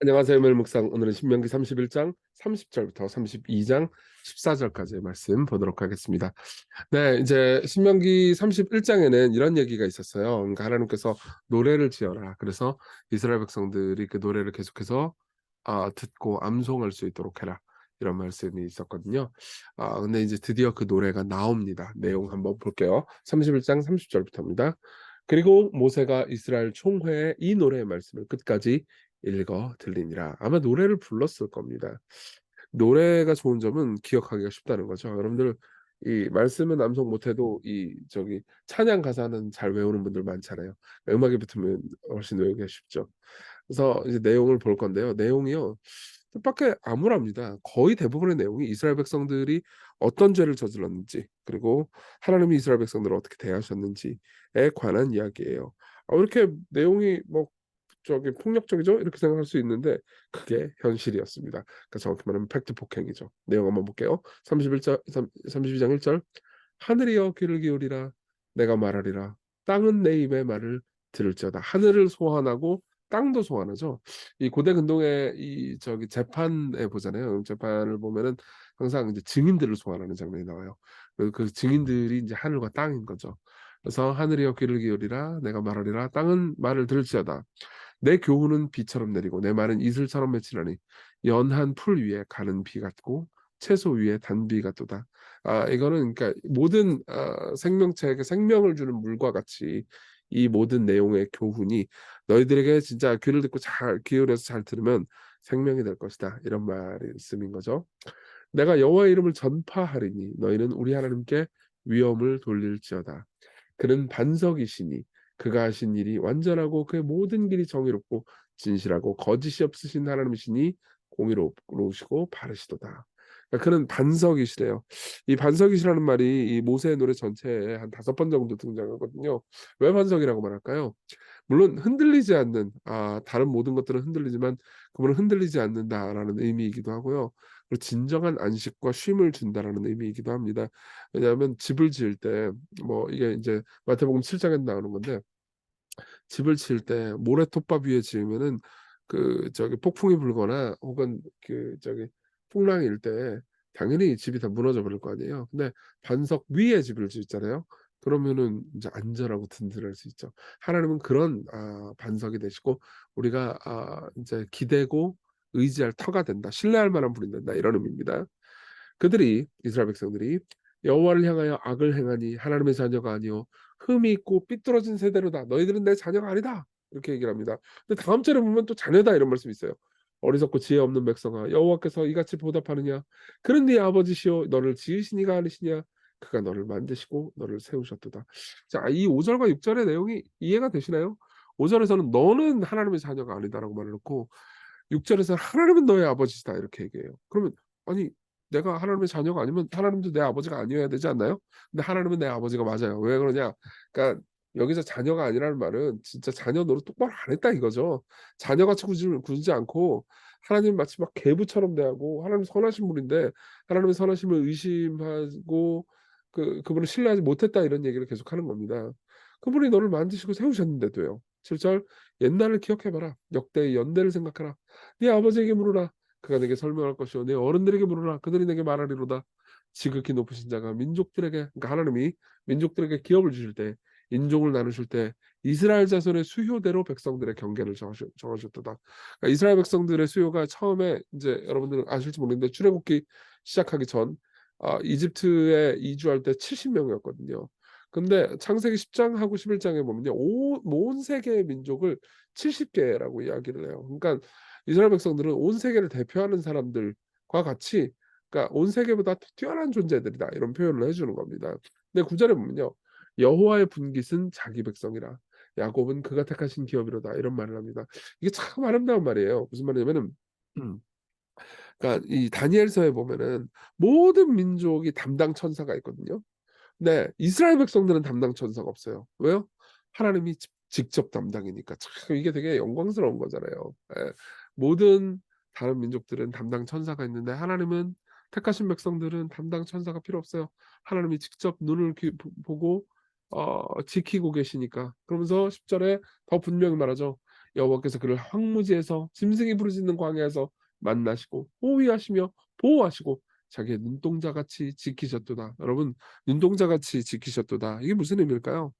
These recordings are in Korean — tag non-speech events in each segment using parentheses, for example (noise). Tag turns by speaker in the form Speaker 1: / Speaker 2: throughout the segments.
Speaker 1: 안녕하세요. 멜 묵상 오늘은 신명기 31장 30절부터 32장 14절까지의 말씀 보도록 하겠습니다. 네, 이제 신명기 31장에는 이런 얘기가 있었어요. 그러니까 하나님께서 노래를 지어라. 그래서 이스라엘 백성들이 그 노래를 계속해서 아, 듣고 암송할 수 있도록 해라. 이런 말씀이 있었거든요. 아, 근데 이제 드디어 그 노래가 나옵니다. 내용 한번 볼게요. 31장 30절부터입니다. 그리고 모세가 이스라엘 총회에 이 노래의 말씀을 끝까지 읽어 들리니라. 아마 노래를 불렀을 겁니다. 노래가 좋은 점은 기억하기가 쉽다는 거죠. 여러분들 이 말씀은 암송 못해도 이 저기 찬양 가사는 잘 외우는 분들 많잖아요. 음악이 붙으면 훨씬 외우기가 쉽죠. 그래서 이제 내용을 볼 건데요. 내용이요. 뜻밖의 암울합니다. 거의 대부분의 내용이 이스라엘 백성들이 어떤 죄를 저질렀는지 그리고 하나님이 이스라엘 백성들을 어떻게 대하셨는지에 관한 이야기예요. 어, 이렇게 내용이 뭐 저기 폭력적이죠? 이렇게 생각할 수 있는데 그게 현실이었습니다. 그러니까 정확히 말하면 팩트 폭행이죠. 내용 한번 볼게요. 31절 32장 1절 하늘이여 귀를 기울이라 내가 말하리라 땅은 내 입의 말을 들을지어다. 하늘을 소환하고 땅도 소환하죠. 이 고대 근동의 이 저기 재판에 보잖아요. 재판을 보면은 항상 이제 증인들을 소환하는 장면이 나와요. 그, 그 증인들이 이제 하늘과 땅인 거죠. 그래서 하늘이여 귀를 기울이라 내가 말하리라 땅은 말을 들을지어다. 내 교훈은 비처럼 내리고 내 말은 이슬처럼 맺히나니 연한 풀 위에 가는 비 같고 채소 위에 단비 같도다. 아 이거는 그러니까 모든 아, 생명체에게 생명을 주는 물과 같이 이 모든 내용의 교훈이 너희들에게 진짜 귀를 듣고 잘 기울여서 잘 들으면 생명이 될 것이다. 이런 말씀인 거죠. 내가 여호와의 이름을 전파하리니 너희는 우리 하나님께 위엄을 돌릴지어다. 그는 반석이시니 그가 하신 일이 완전하고 그의 모든 길이 정의롭고 진실하고 거짓이 없으신 하나님이시니 공의로우시고 바르시도다. 그러니까 그는 반석이시래요. 이 반석이시라는 말이 이 모세의 노래 전체에 한 다섯 번 정도 등장하거든요. 왜 반석이라고 말할까요? 물론 흔들리지 않는 아 다른 모든 것들은 흔들리지만 그분은 흔들리지 않는다라는 의미이기도 하고요. 그리고 진정한 안식과 쉼을 준다라는 의미이기도 합니다. 왜냐하면 집을 지을 때 뭐 이게 이제 마태복음 7장에 나오는 건데 집을 지을 때 모래톱밥 위에 지으면은 그 저기 폭풍이 불거나 혹은 그 저기 풍랑이 일 때 당연히 집이 다 무너져 버릴 거 아니에요. 근데 반석 위에 집을 짓잖아요. 그러면은 이제 안전하고 든든할 수 있죠. 하나님은 그런 아, 반석이 되시고 우리가 아, 이제 기대고 의지할 터가 된다. 신뢰할 만한 분이 된다. 이런 의미입니다. 그들이 이스라엘 백성들이 여호와를 향하여 악을 행하니 하나님의 자녀가 아니요 흠이 있고 삐뚤어진 세대로다. 너희들은 내 자녀가 아니다. 이렇게 얘기를 합니다. 근데 다음 절에 보면 또 자녀다 이런 말씀이 있어요. 어리석고 지혜 없는 백성아 여호와께서 이같이 보답하느냐 그런 네 아버지시오 너를 지으신 이가 아니시냐 그가 너를 만드시고 너를 세우셨도다. 자, 이 5절과 6절의 내용이 이해가 되시나요? 5절에서는 너는 하나님의 자녀가 아니다라고 말해놓고 6절에서 하나님은 너의 아버지시다 이렇게 얘기해요. 그러면 아니 내가 하나님의 자녀가 아니면 하나님도 내 아버지가 아니어야 되지 않나요? 근데 하나님은 내 아버지가 맞아요. 왜 그러냐? 그러니까 여기서 자녀가 아니라는 말은 진짜 자녀 노릇 똑바로 안 했다 이거죠. 자녀같이 구지 않고 하나님 마치 막 개부처럼 대하고 하나님 선하신 분인데 하나님의 선하심을 의심하고 그 그분을 신뢰하지 못했다 이런 얘기를 계속 하는 겁니다. 그분이 너를 만드시고 세우셨는데도요. 7절 옛날을 기억해봐라. 역대의 연대를 생각하라. 네 아버지에게 물으라. 그가 내게 설명할 것이요 내 어른들에게 물으라 그들이 내게 말하리로다 지극히 높으신 자가 민족들에게 그러니까 하나님이 민족들에게 기업을 주실 때 인종을 나누실 때 이스라엘 자손의 수효대로 백성들의 경계를 정하셨, 정하셨도다. 그러니까 이스라엘 백성들의 수요가 처음에 이제 여러분들은 아실지 모르겠는데 출애굽기 시작하기 전 아, 이집트에 이주할 때 70명이었거든요. 근데 창세기 10장하고 11장에 보면요. 오, 온 세계의 민족을 70개라고 이야기를 해요. 그러니까 이스라엘 백성들은 온 세계를 대표하는 사람들과 같이 그러니까 온 세계보다 뛰어난 존재들이다 이런 표현을 해 주는 겁니다. 근데 구절에 보면요 여호와의 분깃은 자기 백성이라 야곱은 그가 택하신 기업이로다 이런 말을 합니다. 이게 참 아름다운 말이에요. 무슨 말이냐면은 (clears throat) 그러니까 이 다니엘서에 보면은 모든 민족이 담당 천사가 있거든요. 네, 이스라엘 백성들은 담당 천사가 없어요. 왜요? 하나님이 직접 담당이니까 참 이게 되게 영광스러운 거잖아요. 예. 모든 다른 민족들은 담당 천사가 있는데 하나님은 택하신 백성들은 담당 천사가 필요 없어요. 하나님이 직접 눈을 기, 보고 어, 지키고 계시니까. 그러면서 10절에 더 분명히 말하죠. 여호와께서 그를 황무지에서 짐승이 부르짖는 광야에서 만나시고 호위하시며 보호하시고 자기의 눈동자 같이 지키셨도다. 여러분 눈동자 같이 지키셨도다. 이게 무슨 의미일까요?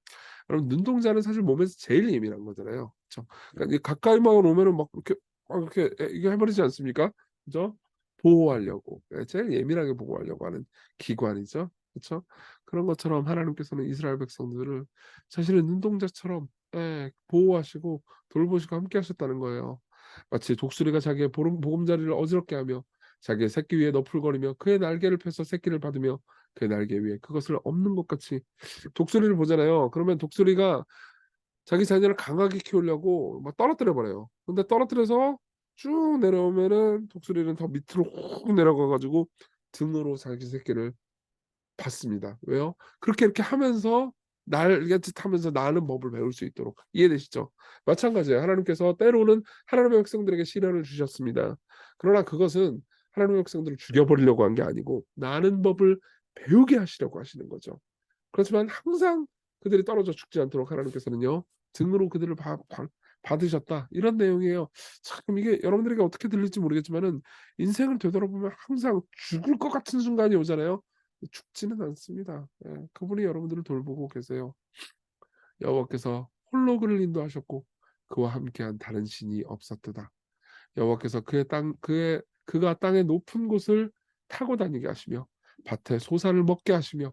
Speaker 1: 여러분 눈동자는 사실 몸에서 제일 예민한 거잖아요. 그렇죠? 그러니까 이 가까이만 오면은 막 이렇게 막 이렇게 이게 해버리지 않습니까? 그죠? 보호하려고 예, 제일 예민하게 보호하려고 하는 기관이죠. 그렇죠? 그런 것처럼 하나님께서는 이스라엘 백성들을 자신의 눈동자처럼 예, 보호하시고 돌보시고 함께 하셨다는 거예요. 마치 독수리가 자기의 보름, 보금자리를 어지럽게 하며 자기의 새끼 위에 너풀거리며 그의 날개를 펴서 새끼를 받으며 그의 날개 위에 그것을 없는 것 같이 독수리를 보잖아요. 그러면 독수리가 자기 자녀를 강하게 키우려고 막 떨어뜨려 버려요. 근데 떨어뜨려서 쭉 내려오면은 독수리는 더 밑으로 훅 내려가 가지고 등으로 자기 새끼를 받습니다. 왜요? 그렇게 이렇게 하면서 날갯짓 하면서 나는 법을 배울 수 있도록 이해되시죠? 마찬가지예요. 하나님께서 때로는 하나님의 백성들에게 시련을 주셨습니다. 그러나 그것은 하나님의 백성들을 죽여버리려고 한 게 아니고 나는 법을 배우게 하시려고 하시는 거죠. 그렇지만 항상 그들이 떨어져 죽지 않도록 하나님께서는요 등으로 그들을 바, 바, 받으셨다 이런 내용이에요. 참 이게 여러분들에게 어떻게 들릴지 모르겠지만은 인생을 되돌아보면 항상 죽을 것 같은 순간이 오잖아요. 죽지는 않습니다. 예, 그분이 여러분들을 돌보고 계세요. 여호와께서 홀로 그를 인도하셨고 그와 함께한 다른 신이 없었도다. 여호와께서 그의 땅 그의 그가 땅의 높은 곳을 타고 다니게 하시며 밭에 소산을 먹게 하시며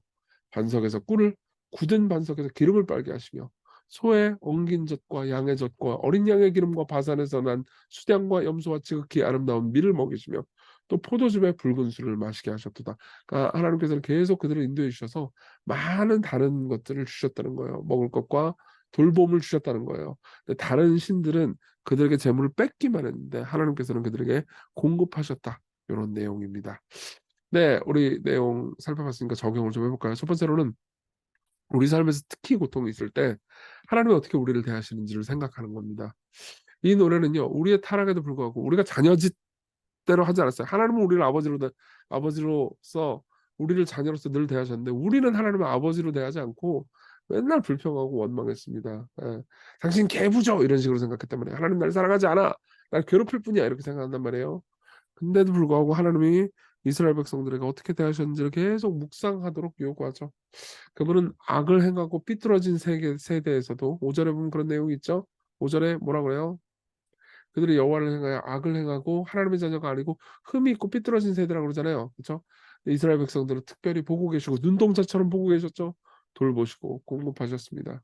Speaker 1: 반석에서 꿀을 굳은 반석에서 기름을 빨게 하시며 소의 엉긴 젖과 양의 젖과 어린 양의 기름과 바산에서 난 수량과 염소와 지극히 아름다운 밀을 먹이시며 또 포도즙의 붉은 술을 마시게 하셨도다. 그러니까 하나님께서는 계속 그들을 인도해 주셔서 많은 다른 것들을 주셨다는 거예요. 먹을 것과 돌봄을 주셨다는 거예요. 다른 신들은 그들에게 재물을 뺏기만 했는데 하나님께서는 그들에게 공급하셨다. 이런 내용입니다. 네, 우리 내용 살펴봤으니까 적용을 좀 해볼까요? 첫 번째로는 우리 삶에서 특히 고통이 있을 때 하나님이 어떻게 우리를 대하시는지를 생각하는 겁니다. 이 노래는요, 우리의 타락에도 불구하고 우리가 자녀짓대로 하지 않았어요. 하나님은 우리를 아버지로 아버지로서 우리를 자녀로서 늘 대하셨는데 우리는 하나님을 아버지로 대하지 않고 맨날 불평하고 원망했습니다. 예. 당신 개부죠 이런 식으로 생각했단 말이에요. 하나님 날 사랑하지 않아. 날 괴롭힐 뿐이야 이렇게 생각한단 말이에요. 근데도 불구하고 하나님이 이스라엘 백성들에게 어떻게 대하셨는지를 계속 묵상하도록 요구하죠. 그분은 악을 행하고 삐뚤어진 세계, 세대에서도 5절에 보면 그런 내용이 있죠. 5절에 뭐라 그래요? 그들이 여호와를 행하여 악을 행하고 하나님의 자녀가 아니고 흠이 있고 삐뚤어진 세대라고 그러잖아요. 그렇죠? 이스라엘 백성들을 특별히 보고 계시고 눈동자처럼 보고 계셨죠. 돌보시고 공급하셨습니다.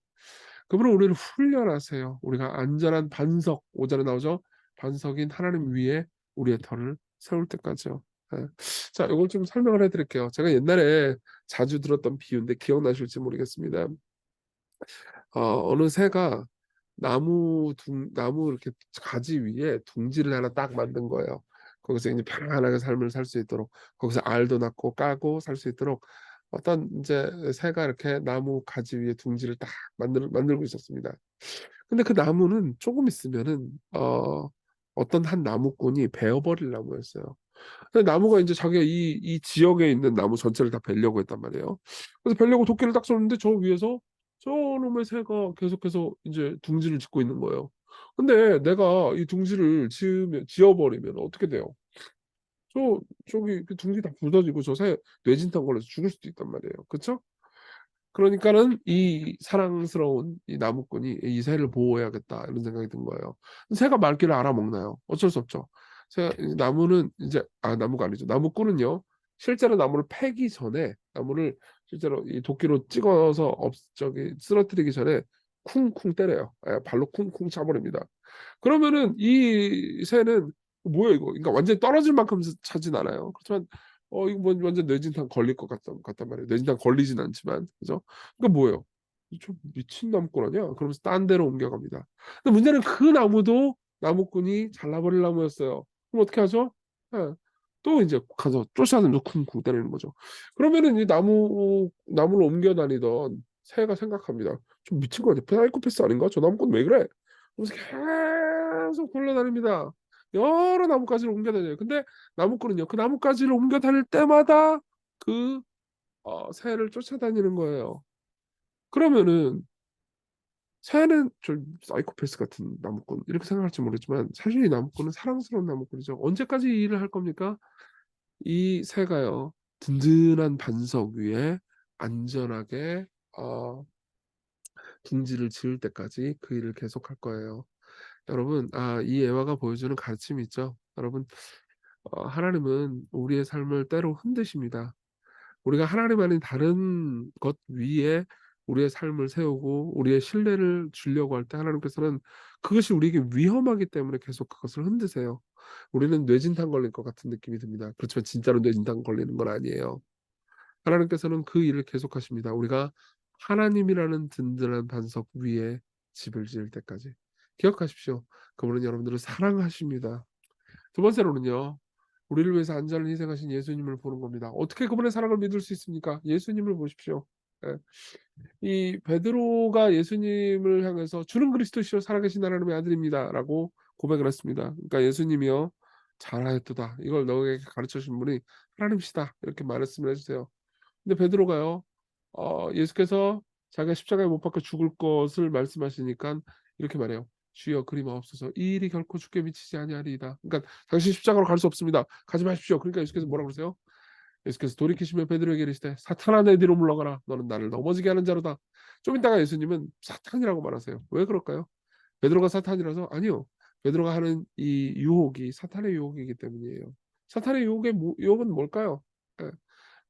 Speaker 1: 그분은 우리를 훈련하세요. 우리가 안전한 반석, 5절에 나오죠. 반석인 하나님 위에 우리의 터를 세울 때까지요. 네. 자, 이걸 좀 설명을 해드릴게요. 제가 옛날에 자주 들었던 비유인데 기억나실지 모르겠습니다. 어, 어느 새가 나무 둥 나무 이렇게 가지 위에 둥지를 하나 딱 만든 거예요. 거기서 이제 편안하게 삶을 살 수 있도록 거기서 알도 낳고 까고 살 수 있도록 어떤 이제 새가 이렇게 나무 가지 위에 둥지를 딱 만들, 만들고 있었습니다. 근데 그 나무는 조금 있으면은 어, 어떤 한 나무꾼이 베어버릴 나무였어요. 근데 나무가 이제 자기가 이, 이 지역에 있는 나무 전체를 다 베려고 했단 말이에요. 그래서 베려고 도끼를 딱 쏘는데 저 위에서 저 놈의 새가 계속해서 이제 둥지를 짓고 있는 거예요. 근데 내가 이 둥지를 지으면 지어버리면 어떻게 돼요? 저 저기 그 둥지 다 부서지고 저새 뇌진탕 걸려서 죽을 수도 있단 말이에요. 그쵸? 그러니까는 이 사랑스러운 이 나무꾼이 이 새를 보호해야겠다 이런 생각이 든 거예요. 새가 말귀를 알아먹나요? 어쩔 수 없죠. 새 나무는 이제 아 나무가 아니죠. 나무꾼은요. 실제로 나무를 패기 전에 나무를 실제로 이 도끼로 찍어서 없 저기 쓰러뜨리기 전에 쿵쿵 때려요. 예, 발로 쿵쿵 차버립니다. 그러면은 이 새는 뭐야 이거? 그러니까 완전히 떨어질 만큼 차진 않아요. 그렇지만 어 이거 뭐 완전 뇌진탕 걸릴 것 같단, 같단 말이에요. 뇌진탕 걸리진 않지만 그죠? 그러니까 뭐예요? 좀 미친 나무꾼 아니야? 그러면서 딴 데로 옮겨갑니다. 근데 문제는 그 나무도 나무꾼이 잘라버릴 나무였어요. 그럼 어떻게 하죠? 예. 또 이제 가서 쫓아내면서 쿵쿵 때리는 거죠. 그러면은 이 나무 나무를 옮겨 다니던 새가 생각합니다. 좀 미친 거 아니야? 사이코패스 아닌가? 저 나무꾼 왜 그래? 그래서 계속 굴러다닙니다. 여러 나뭇가지를 옮겨 다녀요. 근데 나무꾼은요. 그 나뭇가지를 옮겨 다닐 때마다 그 어, 새를 쫓아다니는 거예요. 그러면은 새는 좀 사이코패스 같은 나무꾼 이렇게 생각할지 모르지만 사실 이 나무꾼은 사랑스러운 나무꾼이죠. 언제까지 이 일을 할 겁니까? 이 새가요 든든한 반석 위에 안전하게 어, 둥지를 지을 때까지 그 일을 계속할 거예요. 여러분, 아, 이 예화가 보여주는 가르침이 있죠. 여러분, 어, 하나님은 우리의 삶을 때로 흔드십니다. 우리가 하나님 아닌 다른 것 위에 우리의 삶을 세우고 우리의 신뢰를 주려고 할 때 하나님께서는 그것이 우리에게 위험하기 때문에 계속 그것을 흔드세요. 우리는 뇌진탕 걸릴 것 같은 느낌이 듭니다. 그렇지만 진짜로 뇌진탕 걸리는 건 아니에요. 하나님께서는 그 일을 계속하십니다. 우리가 하나님이라는 든든한 반석 위에 집을 지을 때까지 기억하십시오. 그분은 여러분들을 사랑하십니다. 두 번째로는요. 우리를 위해서 안전을 희생하신 예수님을 보는 겁니다. 어떻게 그분의 사랑을 믿을 수 있습니까? 예수님을 보십시오. 예. 이 베드로가 예수님을 향해서 주는 그리스도시요 살아계신 하나님의 아들입니다라고 고백을 했습니다. 그러니까 예수님이요 잘하였도다. 이걸 너에게 가르쳐 주신 분이 하나님이시다. 이렇게 말씀을 해주세요. 근데 베드로가요 어, 예수께서 자기가 십자가에 못 박혀 죽을 것을 말씀하시니까 이렇게 말해요. 주여 그리 마옵소서 이 일이 결코 죽게 미치지 아니하리이다. 그러니까 당신 십자가로 갈 수 없습니다. 가지 마십시오. 그러니까 예수께서 뭐라고 그러세요? 예수께서 돌이키시며 베드로에게 이르시되 사탄아 내 뒤로 물러가라. 너는 나를 넘어지게 하는 자로다. 좀 이따가 예수님은 사탄이라고 말하세요. 왜 그럴까요? 베드로가 사탄이라서 아니요. 베드로가 하는 이 유혹이 사탄의 유혹이기 때문이에요. 사탄의 유혹의 유혹은 뭘까요? 예.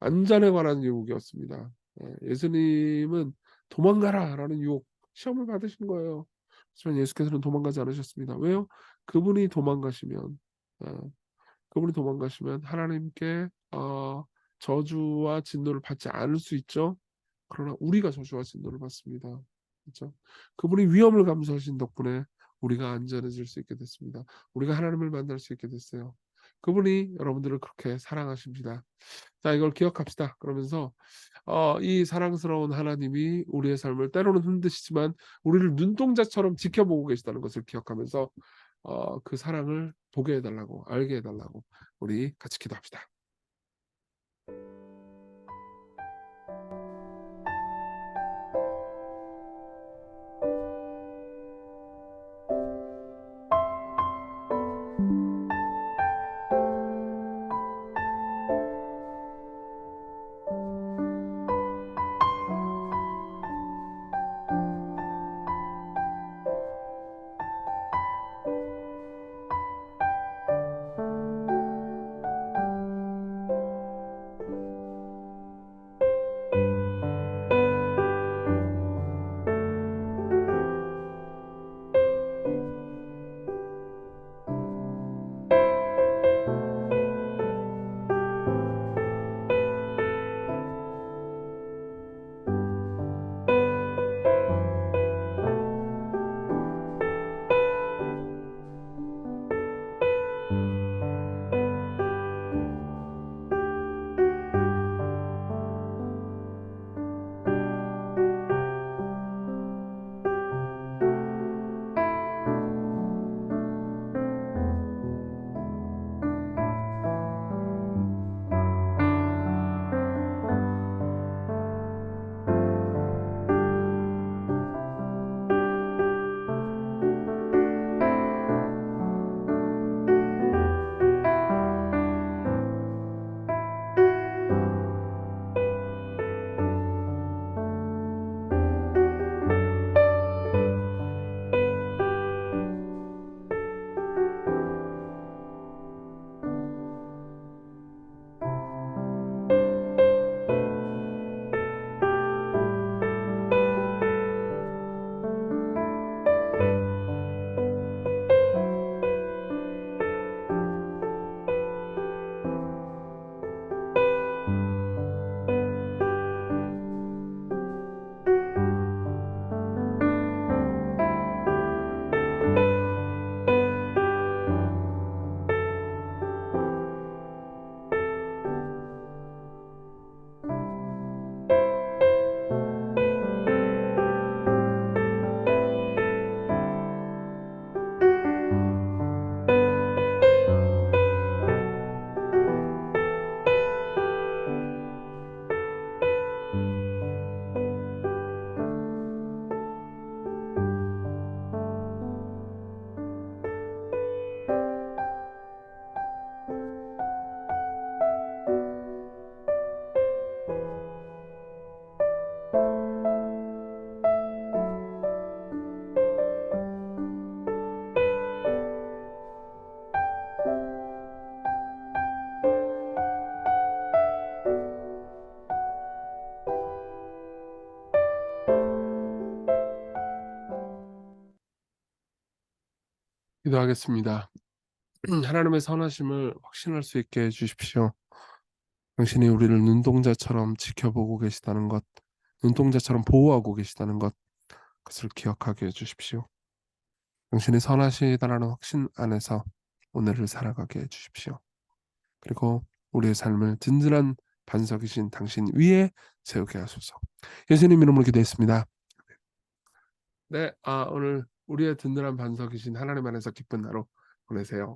Speaker 1: 안전에 관한 유혹이었습니다. 예. 예수님은 도망가라라는 유혹 시험을 받으신 거예요. 하지만 예수께서는 도망가지 않으셨습니다. 왜요? 그분이 도망가시면 어, 그분이 도망가시면 하나님께 어, 저주와 진노를 받지 않을 수 있죠. 그러나 우리가 저주와 진노를 받습니다. 그렇죠? 그분이 위험을 감수하신 덕분에 우리가 안전해질 수 있게 됐습니다. 우리가 하나님을 만날 수 있게 됐어요. 그분이 여러분들을 그렇게 사랑하십니다. 자, 이걸 기억합시다. 그러면서 어, 이 사랑스러운 하나님이 우리의 삶을 때로는 흔드시지만 우리를 눈동자처럼 지켜보고 계시다는 것을 기억하면서 어, 그 사랑을 보게 해달라고 알게 해달라고 우리 같이 기도합시다. 기도하겠습니다. (clears throat) 하나님의 선하심을 확신할 수 있게 해 주십시오. 당신이 우리를 눈동자처럼 지켜보고 계시다는 것, 눈동자처럼 보호하고 계시다는 것, 그것을 기억하게 해 주십시오. 당신이 선하시다라는 확신 안에서 오늘을 살아가게 해 주십시오. 그리고 우리의 삶을 든든한 반석이신 당신 위에 세우게 하소서. 예수님 이름으로 기도했습니다. 네, 아 오늘 우리의 든든한 반석이신 하나님 안에서 기쁜 하루 보내세요.